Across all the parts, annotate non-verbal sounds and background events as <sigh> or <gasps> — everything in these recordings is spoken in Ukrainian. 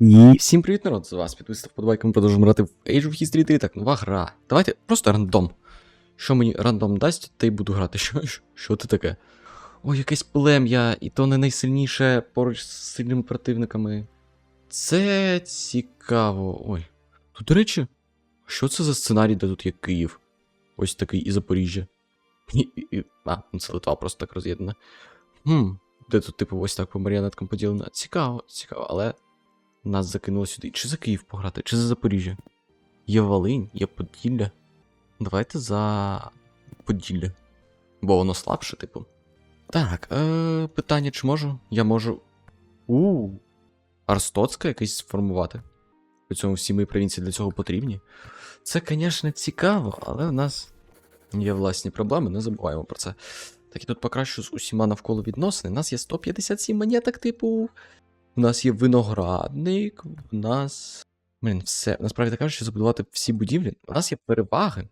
І всім привіт, народ! З вас підписав подбайка, ми продовжуємо грати в Age of History 3. Так, нова гра. Давайте просто рандом. Що мені рандом дасть, те й буду грати. <laughs> Що, що, що це таке? Ой, якесь плем'я, і то не найсильніше поруч з сильними противниками. Це цікаво. Ой. Тут, до речі, що це за сценарій, де тут є Київ? Ось такий і Запоріжжя. <laughs> А, ну це Литва просто так роз'єднана. Хм, де тут, типу, ось так по маріонеткам поділено. Цікаво, цікаво, але нас закинуло сюди. Чи за Київ пограти, чи за Запоріжжя? Є Волинь, є Поділля. Давайте за Поділля. Бо воно слабше, типу. Так, е, питання, чи можу? Я можу. У. Арстоцька якийсь сформувати. При цьому всі мої провінції для цього потрібні. Це, звісно, цікаво, але в нас є власні проблеми, не забуваємо про це. Так і тут покращу з усіма навколо відносини. У нас є 157 монеток, типу. У нас є виноградник, у нас. Блін, все. Насправді кажуть, що забудувати всі будівлі. У нас є переваги.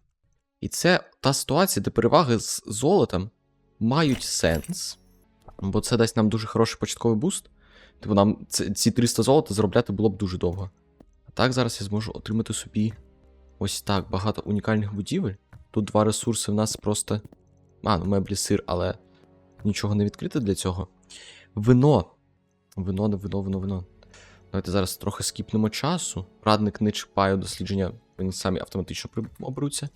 І це та ситуація, де переваги з золотом мають сенс. Бо це дасть нам дуже хороший початковий буст. Типу нам ці 300 золота заробляти було б дуже довго. А так зараз я зможу отримати собі ось так багато унікальних будівель. Тут два ресурси в нас просто. А, ну меблі сир, але нічого не відкрите для цього. Вино. Вино, вино, вино, вино. Давайте зараз трохи скіпнемо часу. Радник не чіпає дослідження, вони самі автоматично оберуться.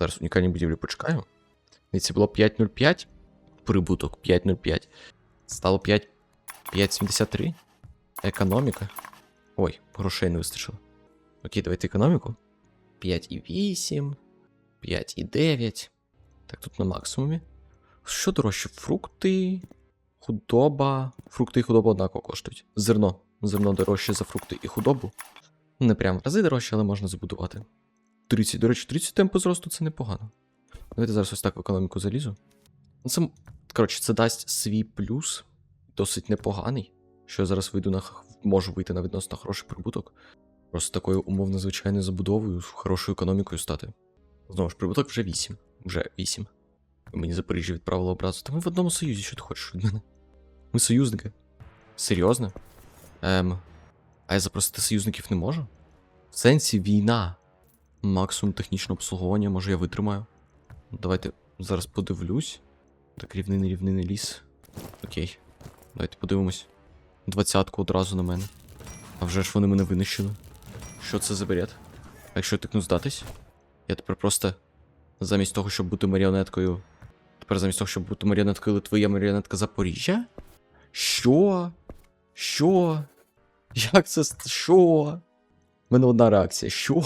Зараз унікальні будівлі почекаю. Дивіться, було 5.05. Прибуток 5.05. Стало 5. 5.73. Економіка. Ой, грошей не вистачило. Окей, давайте економіку. 5,8. 5,9. Так, тут на максимумі. Що дорожче? Фрукти, худоба. Фрукти і худоба однаково коштують. Зерно. Зерно дорожче за фрукти і худобу. Не прям в рази дорожче, але можна забудувати. 30, до речі, 30 темпу зросту це непогано. Давайте зараз ось так в економіку залізу. Це, коротше, це дасть свій плюс, досить непоганий. Що я зараз вийду на можу вийти на відносно хороший прибуток. Просто такою умовно звичайною забудовою, з хорошою економікою стати. Знову ж, прибуток вже 8. Вже 8. Мені Запоріжжя відправило образу. Та ми в одному союзі, що ти хочеш від мене? Ми союзники. Серйозно? Ем. А я запросити союзників не можу? В сенсі війна. Максимум технічного обслуговування, може я витримаю. Давайте зараз подивлюсь. Так, рівнини, рівнини ліс. Окей. Давайте подивимось. Двадцятку одразу на мене. А вже ж вони мене винищили. Що це за бред? А якщо я тикну здатись? Я тепер просто замість того, щоб бути маріонеткою. Тепер замість того, щоб бути маріонеткою Литви, я маріонетка Запоріжжя? Що? Що? Як це? Що? У мене одна реакція. Що?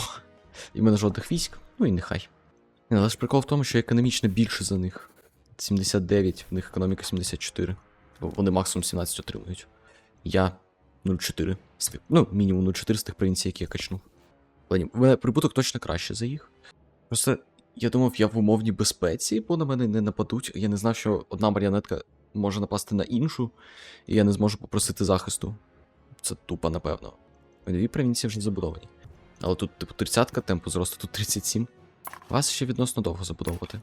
І в мене жодних військ. Ну і нехай. Але ж прикол в тому, що я економічно більше за них. 79, в них економіка 74. Бо Вони максимум 17 отримують. Я 0,4. Ну, мінімум 0,4 з тих провінцій, які я ні, в мене прибуток точно краще за їх. Просто я думав, я в умовній безпеці, бо на мене не нападуть. Я не знав, що одна маріонетка може напасти на іншу, і я не зможу попросити захисту. Це тупо, напевно. Дві провінції вже забудовані. Але тут, типу, 30-ка темпу зросту, тут 37. Вас ще відносно довго забудовувати.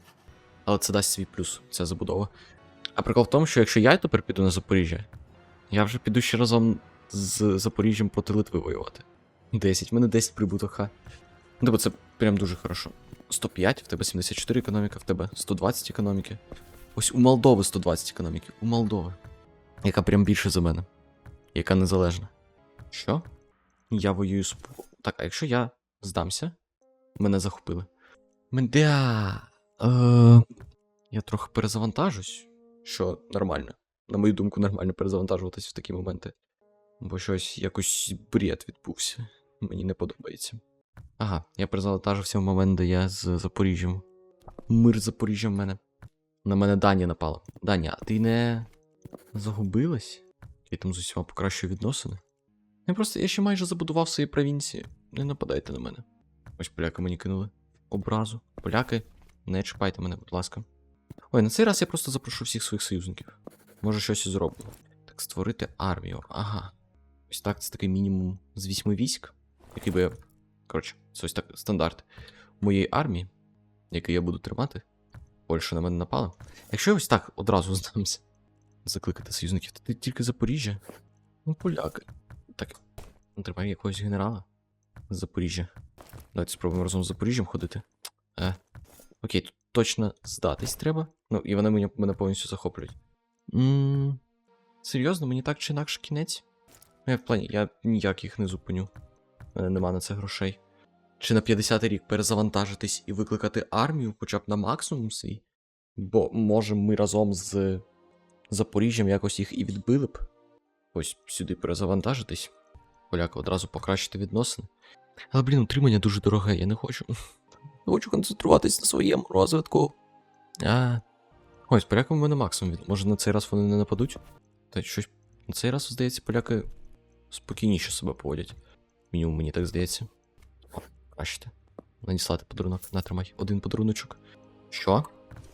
Але це дасть свій плюс, ця забудова. А прикол в тому, що якщо я тепер піду на Запоріжжя, я вже піду ще разом з Запоріжжям проти Литви воювати. 10, в мене 10 прибуток, ха. Ну, типу, це прям дуже хорошо. 105, в тебе 74 економіка, в тебе 120 економіки. Ось у Молдови 120 економіки. У Молдови. Яка прям більше за мене. Яка незалежна. Що? Я воюю з. Так, а якщо я здамся, мене захопили. Мендя. Е, я трохи перезавантажусь, що нормально. На мою думку, нормально перезавантажуватись в такі моменти. Бо щось якось бред відбувся. Мені не подобається. Ага, я перезавантажився в момент, де я з Запоріжжям. Мир з Запоріжжям в мене. На мене Данія напала. Даня, а ти не загубилась? Я там з усіма покращую відносини. Я просто я ще майже забудував свої провінції. Не нападайте на мене. Ось поляки мені кинули образу. Поляки, не чіпайте мене, будь ласка. Ой, на цей раз я просто запрошу всіх своїх союзників. Може, щось і зроблю. Так, створити армію. Ага. Ось так, це такий мінімум з вісьми військ, який би я. Коротше, це ось так стандарт моєї армії, який я буду тримати. Польща на мене напала. Якщо я ось так одразу <laughs> здамся, закликати союзників, то ти тільки Запоріжжя. Ну, поляки. Так, Треба якогось генерала з Запоріжжя. Давайте спробуємо разом з Запоріжжям ходити. Е. Окей, тут точно здатись треба. Ну, і вони мене, мене повністю захоплюють. Ммм. Серйозно, мені так чи інакше кінець? Ну, я в плані, я ніяк їх не зупиню. Мене нема на це грошей. Чи на 50-й рік перезавантажитись і викликати армію хоча б на максимум свій? Бо, може, ми разом з Запоріжжям якось їх і відбили б. Ось сюди перезавантажитись. Поляка одразу покращити відносини. Але, блін, утримання дуже дороге, я не хочу. <laughs> Я хочу концентруватись на своєму розвитку. А. Ось, полякам в мене максимум. Може на цей раз вони не нападуть? Та щось. На цей раз, здається, поляки спокійніше себе поводять. Мінімум мені так здається. О, бачите. Надіслати подарунок. Натримай. Один подаруночок. Що?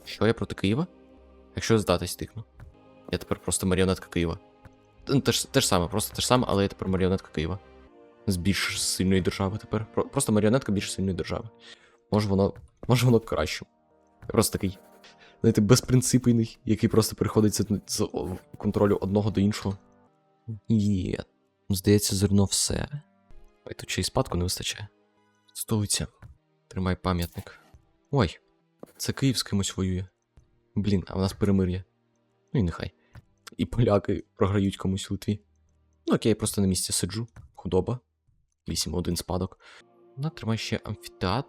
Що я проти Києва? Якщо здатись тикну. Я тепер просто маріонетка Києва. Ну, Те ж, те ж саме, просто те ж саме, але я тепер маріонетка Києва. З більш сильної держави тепер. Просто маріонетка більш сильної держави. Може воно. Може воно краще. Я просто такий. Знаєте, безпринципний, який просто переходить з контролю одного до іншого. Є. Здається, зерно все. Ой, тут ще й спадку не вистачає. Столиця. Тримай пам'ятник. Ой, це Київ з кимось воює. Блін, а в нас перемир'я. Ну і нехай. І поляки програють комусь в Литві. Ну окей, я просто на місці сиджу. Худоба. 8-1 спадок. Ну, тримай ще амфітеатр.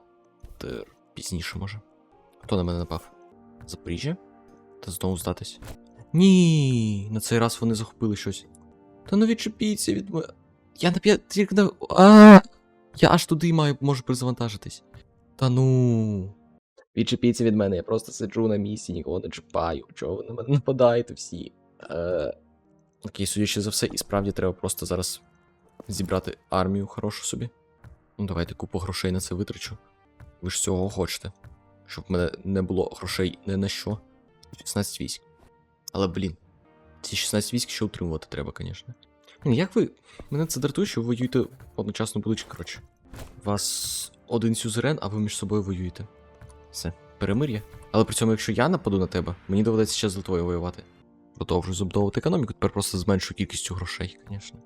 Пізніше може. Хто на мене напав? Запоріжжя? Та знову здатись. Ні, на цей раз вони захопили щось. Та ну відчепіться від мене. Я на п'ят... тільки на. А! Я аж туди маю можу перезавантажитись. Та ну. Відчепіться від мене, я просто сиджу на місці, нікого не чіпаю. Чого ви на мене нападаєте всі? Е... Окей, судячи за все, і справді треба просто зараз зібрати армію хорошу собі. Ну, давайте купу грошей на це витрачу. Ви ж цього хочете. Щоб в мене не було грошей не на що. 16 військ. Але, блін, ці 16 військ ще утримувати треба, звісно. Як ви. Мене це дратує, що ви воюєте одночасно будучи, коротше. Вас один сюзерен, а ви між собою воюєте. Все, перемир'я. Але при цьому, якщо я нападу на тебе, мені доведеться ще з Литвою воювати. Продовжую забудовувати економіку, тепер просто зменшу кількістю грошей, звісно.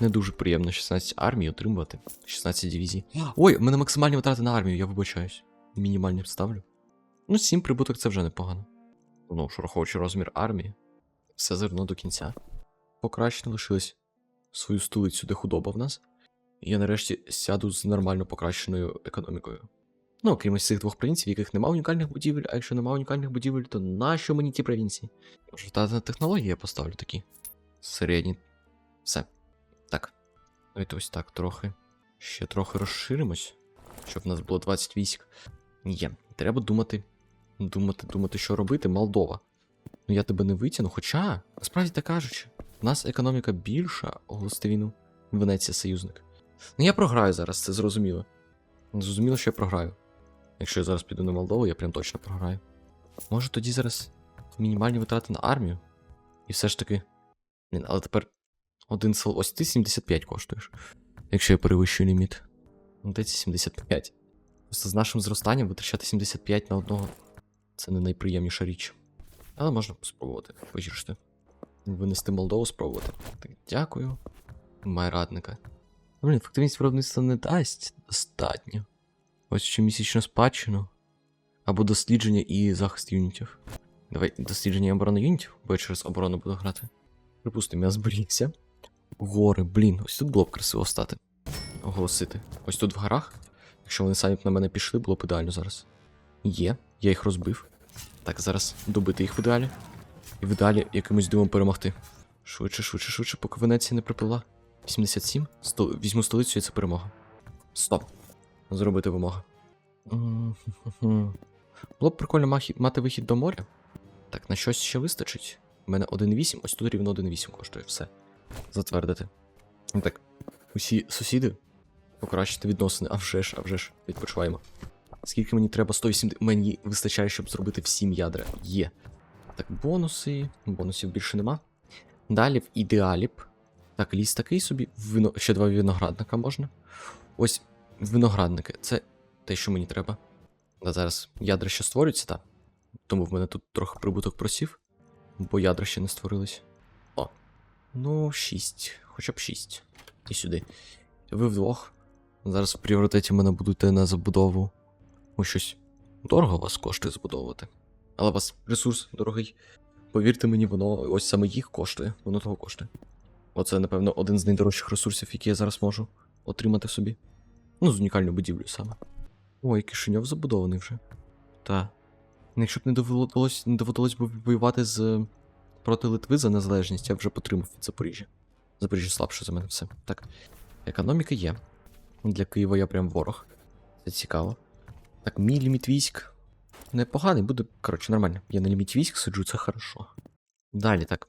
Не дуже приємно 16 армій отримувати. 16 дивізій. Ой, у мене максимальні витрати на армію, я вибачаюсь. Мінімальні ставлю. Ну, 7 прибуток це вже непогано. Ну, ж, враховуючи розмір армії, все зерно до кінця. Покращено лишилось свою столицю, де худоба в нас. І я нарешті сяду з нормально покращеною економікою. Ну, окрім ось цих двох провінцій, в яких немає унікальних будівель, а якщо немає унікальних будівель, то нащо мені ті провінції? Може, та технології я поставлю такі. Середні. Все. Так. Давайте ось так трохи. Ще трохи розширимось, щоб в нас було 20 військ. Є. Треба думати. Думати, думати, що робити, Молдова. Ну я тебе не витягну, хоча, насправді так кажучи, в нас економіка більша, оголосити війну. Венеція союзник. Ну я програю зараз, це зрозуміло. Зрозуміло, що я програю. Якщо я зараз піду на Молдову, я прям точно програю. Може тоді зараз мінімальні витрати на армію? І все ж таки. Блін, але тепер один сел. Ось ти 75 коштуєш. Якщо я перевищую ліміт. Ну, де ці 75? Просто з нашим зростанням витрачати 75 на одного. Це не найприємніша річ. Але можна спробувати, погіршити. Винести Молдову спробувати. Так, дякую. Май радника. Блін, ефективність виробництва не дасть достатньо. Ось щомісячну спадщину. Або дослідження і захист юнітів. Давай дослідження і оборона юнітів, бо я через оборону буду грати. Припустимо, я зберігся. Гори, блін, ось тут було б красиво стати. Оголосити. Ось тут в горах. Якщо вони самі б на мене пішли, було б ідеально зараз. Є, я їх розбив. Так, зараз добити їх в ідеалі. І в ідеалі якимось дивом перемогти. Швидше, швидше, швидше, поки Венеція не припила. 87. Стол... Візьму столицю і це перемога. Стоп. Зробити вимога. Було б прикольно мати вихід до моря. Так, на щось ще вистачить. У мене 1,8, ось тут рівно 1,8 коштує. Все. Затвердити. Ну Так, усі сусіди покращити відносини, а вже ж, а вже ж, відпочиваємо. Скільки мені треба 180. Мені вистачає, щоб зробити всім ядра. Є. Так, бонуси. Бонусів більше нема. Далі в ідеалі б. Так, ліс такий собі. Вино... Ще два виноградника можна. Ось виноградники. Це те, що мені треба. А зараз ядра ще створюються, так. Тому в мене тут трохи прибуток просів. Бо ядра ще не створились. О. Ну, 6. Хоча б 6. І сюди. ви вдвох. Зараз в пріоритеті в мене будете на забудову. Ось щось дорого вас коштує збудовувати. Але у вас ресурс дорогий. Повірте мені, воно ось саме їх коштує, воно того коштує. Оце, напевно, один з найдорожчих ресурсів, які я зараз можу отримати собі. Ну, з унікальною будівлею саме. Ой, Кишиньов забудований вже. Та. Якщо б не довелось, не доводилось б воювати з проти Литви за незалежність, я вже потримав від Запоріжжя. Запоріжжя слабше за мене все. Так. Економіка є. Для Києва я прям ворог. Це цікаво. Так, мій ліміт військ. Непоганий, буде, коротше, нормально. Я на ліміті військ сиджу, це хорошо. Далі, так.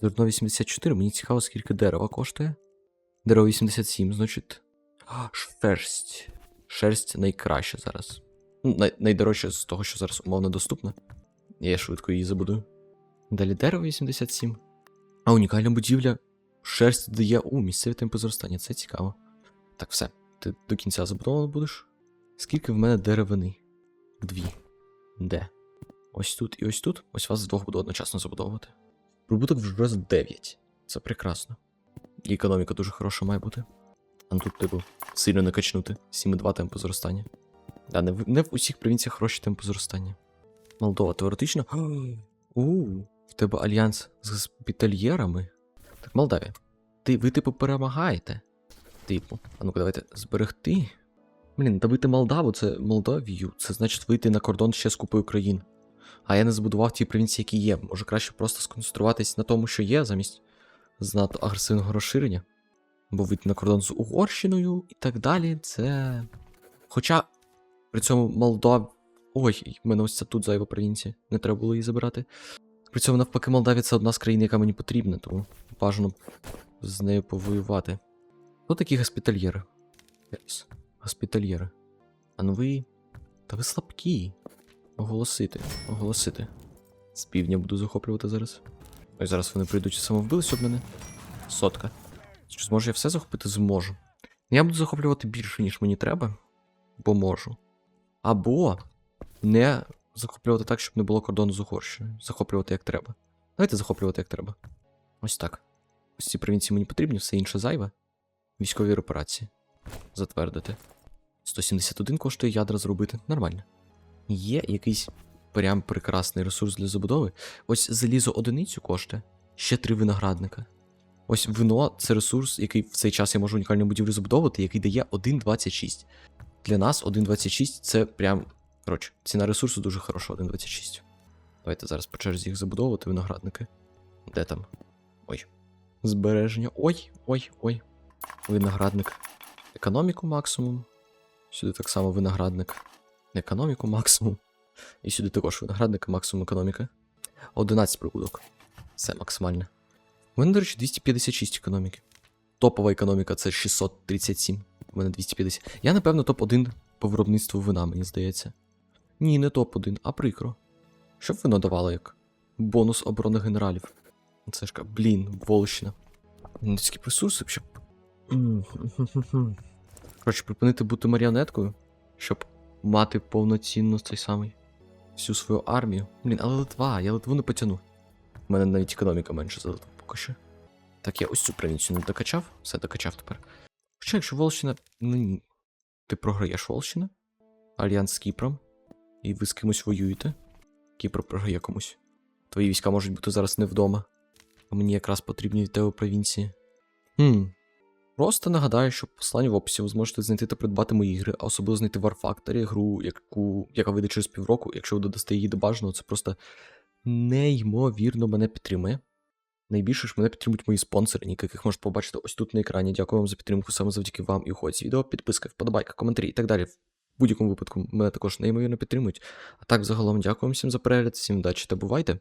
Зерно 84, мені цікаво, скільки дерева коштує. Дерево 87, значить. Шерсть. Шерсть найкраща зараз. Ну, най- найдорожча з того, що зараз умовно доступна. Я швидко її забудую. Далі дерево 87. А унікальна будівля. Шерсть дає у місцеві темпи зростання. Це цікаво. Так, все. Ти до кінця забудовано будеш? Скільки в мене деревини? Дві. Де? Ось тут і ось тут. Ось вас вдвох буду одночасно забудовувати. Прибуток вже з 9. Це прекрасно. І економіка дуже хороша має бути. А тут, типу, сильно не качнути. 7,2 темпу зростання. Да, не в, не в усіх провінціях хороші темпи зростання. Молдова, теоретично. <gasps> У, в тебе альянс з госпітальєрами. Так, Молдавія. Ти, ви, типу, перемагаєте. Типу, а ну-ка, давайте зберегти. Блін, добити Молдаву, це Молдавію. Це значить вийти на кордон ще з купою країн. А я не забудував ті провінції, які є. Може краще просто сконцентруватись на тому, що є, замість занадто агресивного розширення. Бо вийти на кордон з Угорщиною і так далі. Це. Хоча при цьому Молдав. Ой, мене ось це тут зайва провінція. Не треба було її забирати. При цьому, навпаки, Молдавія це одна з країн, яка мені потрібна, тому бажано з нею повоювати. Хто такі госпітальєри? Yes. Госпітальєри. А ну ви. Та ви слабкі. Оголосити, оголосити. З півдня буду захоплювати зараз. Ось зараз вони прийдуть і самовбились об мене. Сотка. Чи зможу я все захопити? Зможу. Я буду захоплювати більше, ніж мені треба, бо можу. Або не захоплювати так, щоб не було кордону з Угорщиною. Захоплювати як треба. Давайте захоплювати як треба. Ось так. Ось ці провінції мені потрібні, все інше зайве. Військові операції. Затвердити. 171 коштує ядра зробити. Нормально. Є якийсь прям прекрасний ресурс для забудови. Ось залізо одиницю коштує. Ще три виноградника. Ось вино це ресурс, який в цей час я можу унікальну будівлю забудовувати, який дає 1,26. Для нас 1,26 це прям. Коротше, ціна ресурсу дуже хороша, 1,26. Давайте зараз по черзі їх забудовувати, виноградники. Де там? Ой. Збереження. Ой, ой, ой. Виноградник. Економіку максимум. Сюди так само виноградник. Економіку максимум. І сюди також виноградник, максимум економіка. 11 прибуток. Це максимальне. У мене, до речі, 256 економіки. Топова економіка це 637. У мене 250. Я, напевно, топ-1 по виробництву вина, мені здається. Ні, не топ-1, а прикро. Що б вино давало як? Бонус оборони генералів. Це ж блін, Волощина. Такі ресурси, щоб. Коротше, припинити бути маріонеткою, щоб мати повноцінно цей самий всю свою армію. Блін, але Литва, я Литву не потягну. У мене навіть економіка менше за Литву поки що. Так, я ось цю провінцію не докачав, все докачав тепер. Хоча, якщо Волщина. Ну, ти програєш Волщина, Альянс з Кіпром, і ви з кимось воюєте. Кіпр програє комусь. Твої війська можуть бути зараз не вдома. А мені якраз потрібні від тебе провінції. Хм. Просто нагадаю, що послання в описі ви зможете знайти та придбати мої ігри, а особливо знайти War гру, яку, яка вийде через півроку. Якщо ви додасте її до бажаного, це просто неймовірно мене підтримує. Найбільше ж мене підтримують мої спонсори, яких можете побачити ось тут на екрані. Дякую вам за підтримку саме завдяки вам і уходці відео, підписка, вподобайка, коментарі і так далі. В будь-якому випадку мене також неймовірно підтримують. А так, загалом, дякую всім за перегляд, всім удачі та бувайте!